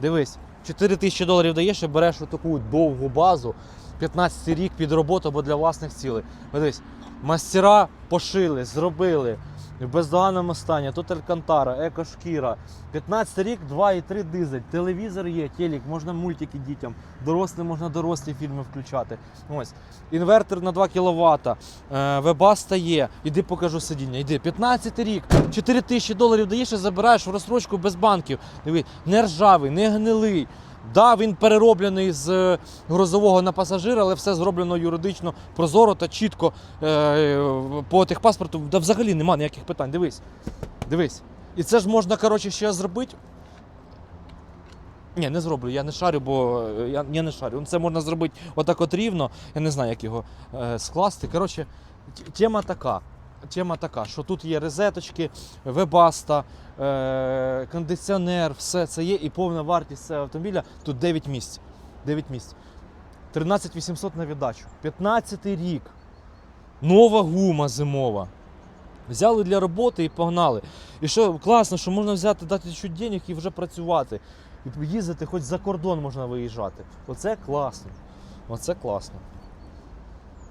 Дивись, 4 тисячі доларів даєш і береш таку довгу базу, 15 рік під роботу або для власних цілей. Дивись, мастера пошили, зробили в бездоганному стані. Тут алькантара, екошкіра. 15 рік, 2,3 дизель. Телевізор є, телек, можна мультики дітям. Дорослим можна дорослі фільми включати. Ось. Інвертор на 2 кВт. Е, вебаста є. Іди покажу сидіння. Іди. 15 рік, 4 тисячі доларів даєш і забираєш в розстрочку без банків. Диви, не ржавий, не гнилий. Да, він перероблений з е, грузового на пасажира, але все зроблено юридично прозоро та чітко е, по техпаспорту. Да взагалі нема ніяких питань. Дивись. Дивись. І це ж можна, коротше, ще зробити. Ні, не зроблю, я не шарю, бо е, я, я не шарю. Це можна зробити отак от рівно. Я не знаю, як його е, скласти. Коротше, тема така. Тема така, що тут є розеточки, вебаста, е, кондиціонер, все це є, і повна вартість цього автомобіля тут 9 місць. 9 місць. 13 800 на віддачу. 15 рік. Нова гума зимова. Взяли для роботи і погнали. І що класно, що можна взяти, дати чуть денег і вже працювати. І їздити, хоч за кордон можна виїжджати. Оце класно. Оце класно.